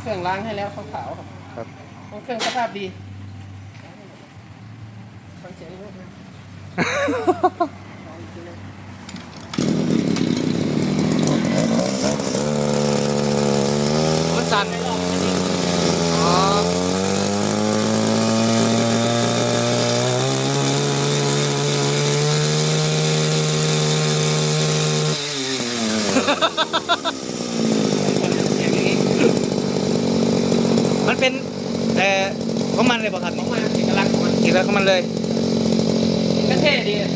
เครื่องล้างให้แล้วขาวๆครับครับห้องเครื่องสภาพดีฟังเสียงนิดนึงมันสั่นอ๋อ เสียงอย่างนี้ มันเป็นเอ่อของ มันเลยป่ะครับของมันเอกลักษณ์ของมันอีกแล้วของมันเลยก็เท่ดีอะ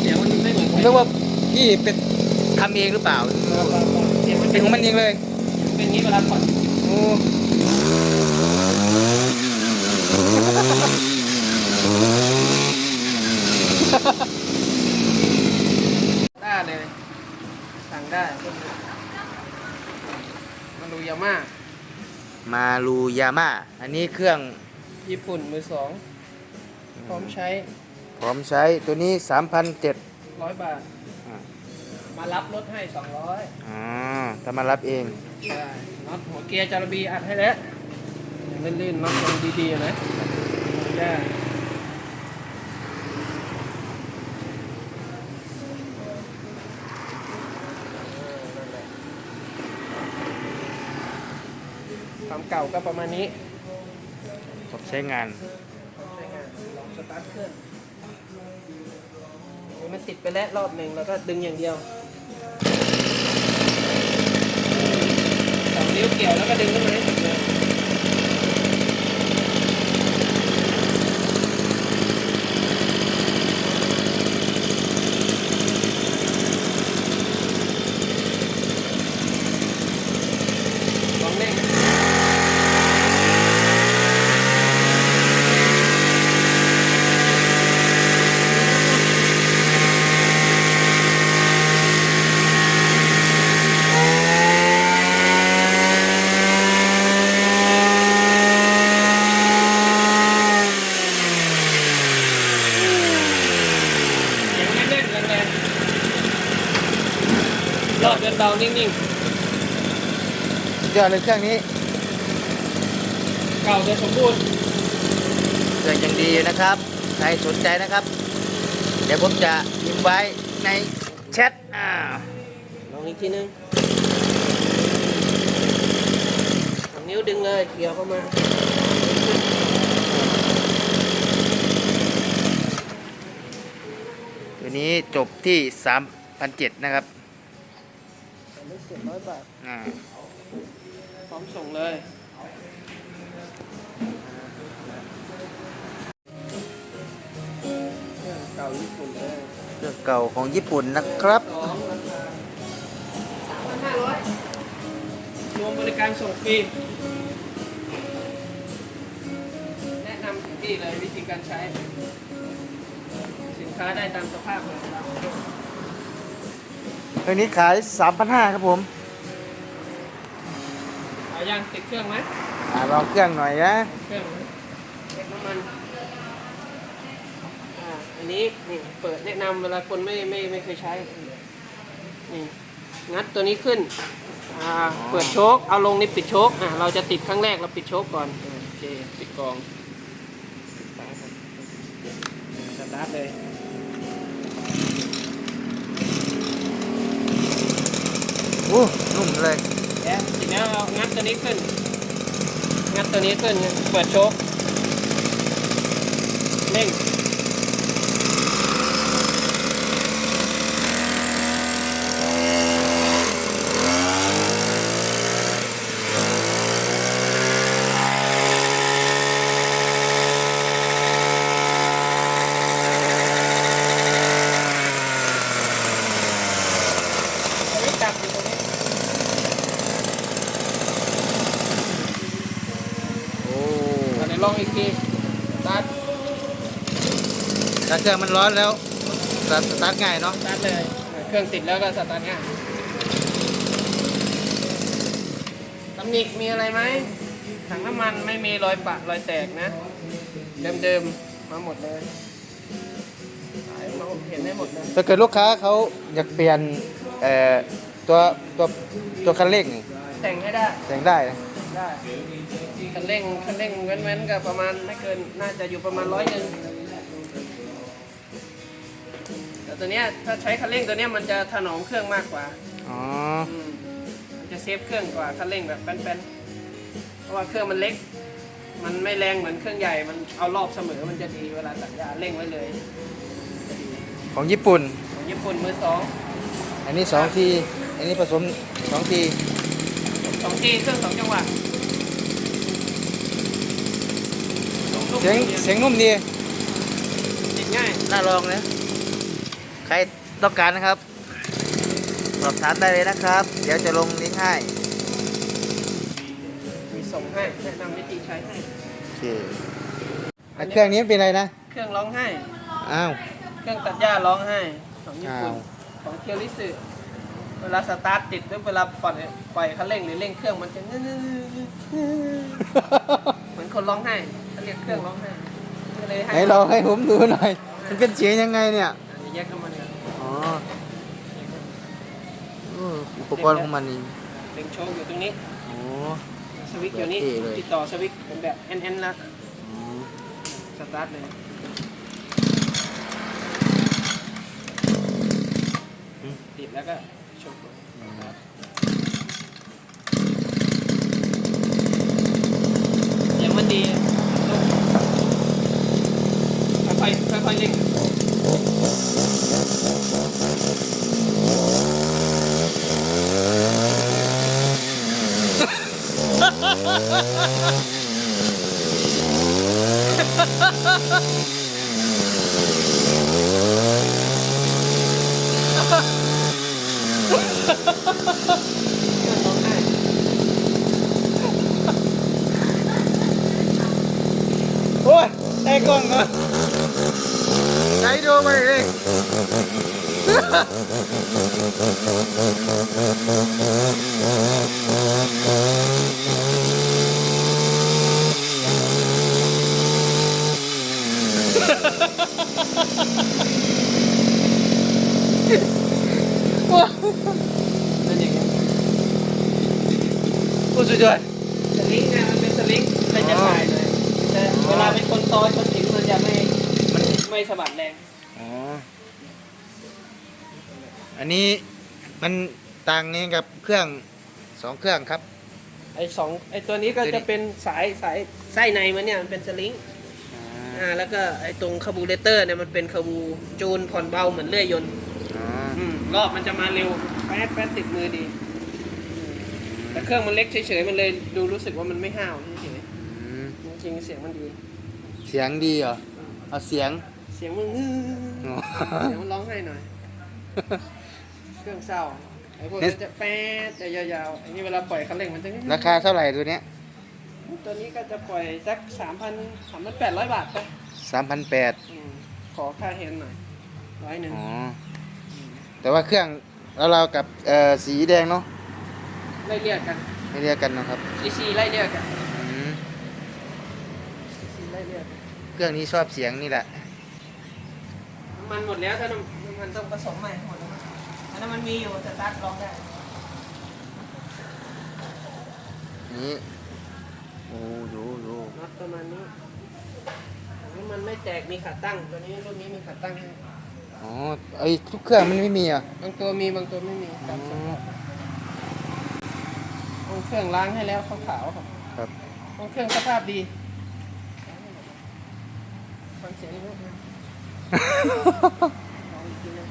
เสียงมันไม่เหมือนผมนึกว่าพี่เป็นทำเองหรือเปล่าเสียงมันเป็นของมันเองเลยเป็นอย่างนี้เวลาผ่อนโอ้ได้เลยสั่งได้มาดูยาม่า มาลูยาม่าอันนี้เครื่องญี่ปุ่นมือสองพร้อมใช้พร้อมใช้ตัวนี้ 3,700 ร้อยบาท อ่า มารับรถให้สองร้อยอ๋อถ้ามารับเองใช่น็อตหัวเกียร์จารบีอัดให้แล้วยังลื่นๆน็อตยังดีๆอยู่นะได้ามเก่าก็ประมาณนี้ผมใช้งานใช้งานลองสตาร์ทเครื่องนี่มันติดไปแล้วรอบหนึ่งแล้วก็ดึงอย่างเดียวสองนิ้วเกี่ยวแล้วก็ดึงขึ้นมาให้สุดเลยลองเร่ง เสียงไม่เล่นแรงๆรอบเดิ นเบานิ่งยอดเลยเครื่องนี้ๆ เก่าแต่สมบูรณ์ เครื่องยังดีอยู่นะครับ ใครสนใจนะครับ เดี๋ยวผมจะพิมพ์ไว้ในแชทอ่าลองอีกทีนึงสองนิ้วดึงเลย เกี่ยวเข้ามา ตัวนี้จบที่ 3,700นะครับ สามเจ็ดร้อยบาทอ่าพร้อมส่งเลยเครื่องเก่าญี่ปุ่นเลยเครื่องเก่าของญี่ปุ่นนะครับ สองราคาสามพันห้าร้อยรวมบริการส่งฟรีแนะนำถึงที่เลยวิธีการใช้ สินค้าได้ตามสภาพเลยครับ เครื่องนี้ขาย 3,500 ครับผมเอายังติดเครื่องไหมอ่าลองเครื่องหน่อยนะ เครื่องไหมเช็คน้ำมันอ่าอันนี้นี่เปิดแนะนำเวลาคนไม่ไม่ไม่เคยใช้ นี่งัดตัวนี้ขึ้นอ่าเปิดโชคเอาลงนี่ปิดโชคอ่าเราจะติดครั้งแรกเราปิดโชคก่อนอ่าโอเคปิดกองปิดฝาก่อนสตาร์ทเลย โอ้นุ่มเลยแล้วทีนี้เอางัดตัวนี้ขึ้น งัดตัวนี้ขึ้น เปิดโชคเร่ง ตัวนี้จับอยู่ตรงนี้ โอ้ อันนี้ลองอีกทีสตาร์ท ถ้า เครื่องมันร้อนแล้วสตาร์ทสตาร์ทง่ายเนาะสตาร์ทเลยเครื่องติดแล้วก็สตาร์ทง่ายตำหนิมีอะไรไหมถังน้ำมันไม่มีรอยปะรอยแตกนะ เดิมๆมาหมดเลยขายมาเห็นได้หมดเลยถ้าเกิดลูกค้าเขาอยากเปลี่ยนเอ่อตัวตัวตัวคันเร่งนี่แต่งให้ได้แต่งได้นะได้คันเร่งคันเร่งเว้นๆก็ประมาณไม่เกินน่าจะอยู่ประมาณร้อยหนึ่ง ต่ตัวเนี้ยถ้าใช้คันเร่งตัวเนี้ยมันจะถนอมเครื่องมากกว่าอ๋ออืมมันจะเซฟเครื่องกว่าคันเร่งแบบแป้นๆเพราะว่าเครื่องมันเล็ก มันไม่แรงเหมือนเครื่องใหญ่มันเอารอบเสมอมันจะดีเวลาตัดยาเร่งไว้เลยจะดีของญี่ปุ่น ของญี่ปุ่นมือสองอันนี้สองที อันนี้ผสมสองทีสองทีเครื่องสองจังหวะลูกเสียงดีวเสียงนุ่มดีติดง่ายน่าลองนะ ใครต้องการนะครับสอบถามได้เลยนะครับ เดี๋ยวจะลงลิงก์ให้มีส่งให้แนะนำวิธีใช้ให้ โอเคแล้วเครื่องนี้เป็นอะไรนะเครื่องร้องไห้ อ้าว เครื่องตัดหญ้าร้องไห้ของญี่ปุ่นอ้าว ของเคียวริสึเวลาสตาร์ทติดหรือเวลาปล่อยปล่อยคันเร่งหรือเร่งเครื่องมันจะงื้อเหมือนคนร้องไห้เขาเรียกเครื่องร้องไห้ก็เลยไหนให้ลองให้ผมดูหน่อย มันเป็นเสียงยังไงเนี่ย อันนี้แยกเข้ามาเนี่ อืมอุปกรณ์ของมันนี่เร่งโชว์อยู่ตรงนี้ โอ้ สวิตช์อยู่นี่แบบเท่เลย ติดต่อสวิตช์เป็นแบบ N N ละอืมสตาร์ทเลยติดแล้วก็โชว์ครับเสียงมันดีค่อยๆค่อยๆเร่ง ร้องไห้โอ้ย ได้กล้องก่อนไหนดูไปเองว้าวนั่นอย่างเงี้ยโอ้สุดยอดสลิงเนี่ยมันเป็นสลิงมันจะถ่ายเลยแต่เวลาเป็นคนซอยคนถึงมันจะไม่มันไม่สะบัดแรงอ๋อ อันนี้มันต่างนี้กับเครื่องสองเครื่องครับ ไอ้สองไอ้ตัวนี้ก็ตัวนี้จะเป็นสายสายไส้ในมันเนี่ยมันเป็นสลิง อ่าแล้วก็ไอ้ตรงคาบูเรเตอร์เนี่ยมันเป็นคาบูจูนผ่อนเบาเหมือนเลื่อยยนต์อ๋ออืมรอบมันจะมาเร็วแป๊ดแป๊ดติดมือดีอืมแต่เครื่องมันเล็กเฉยๆมันเลยดูรู้สึกว่ามันไม่ห้าวเฉยอืมๆจริงๆเสียงมันดี เสียงดีเหรอเอาเสียงเสียงมันอื้ออ๋อ เสียงมันร้องให้หน่อย เครื่องเศร้าไอ้พวกเนี่นี้ยจะแป๊ดจะยาวๆไอ้นี่เวลาปล่อยคันเร่งมันจะราคาเท่าไหร่ตัวเนี้ย ตัวนี้ก็จะปล่อยสักสามพันสามพันแปดร้อยบาทไปสามพันแปดอืมขอค่าเฮนหน่อยร้อยหนึ่งอ๋อ แต่ว่าเครื่องแล้วเรากับเอ่อสีแดงเนาะไล่เรียกกันไม่เรียกกันนะครับซีซีไล่เรียกกันอืมซีไล่เรียกกันเครื่องนี้ชอบเสียงนี่แหละ น้ำมันหมดแล้วถ้าน้ำน้ำมันต้องผสมใหม่หมดแล้วมั้งอันนั้นมันมีอยู่สตาร์ทลองได้ นี่ โอ้โหโหน็อตประมาณนี้น้ำมันไม่แตกมีขาตั้ง ตัวนี้รุ่นนี้มีขาตั้งให้อ๋อไอ้ทุกเครื่องมันไม่มีอะบางตัวมีบางตัวไม่มีอ๋ตามสอภาพห้องเครื่องล้างให้แล้วขาวๆครับครับห้องเครื่องสภาพดีฟังเสียงนิดนึงลองอีกทีนึง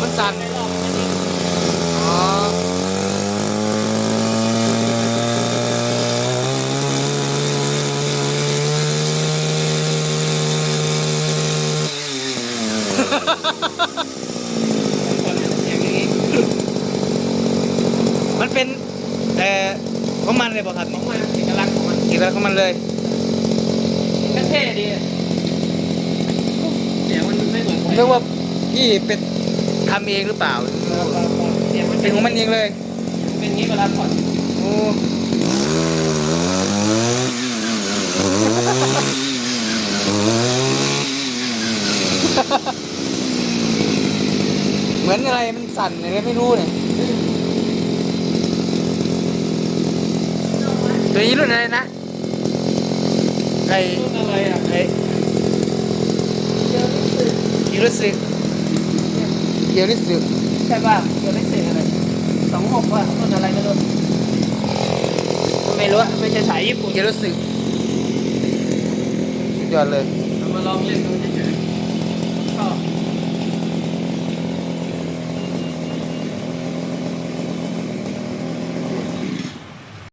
มันสั่นไม่รอบมันนิ่ง อ๋อ เสียงอย่างนี้ มันเป็นเอ่อของมันเลยป่ะครับ ของมันเอกลั กษณ์ของมันอีกแล้วของมันเลยก็เท่ดีอะเสียงมันไม่เหมือนผมนึกว่าพี่เป็นทำเองหรือเปล่า เสียงมันเป็นของมันเองเลย เป็นอย่างนี้เวลาผ่อนโอ้เหมือนอะไรมันสั่นอะไรไม่รู้เนี่ยตัวนี้รุ่นอะไรนะ ไอรุ่นอะไรอะไอเกียวริสึเกียวริสึใช่ป่ะเดี๋ยวได้เสกอะไรสองหกว่ารุ่นอะไรไม่รู้ไม่รู้อะไม่ใช่สายญี่ปุ่นเกียวริสึสุดยอดเลยเอามาลองเล่นดูเฉ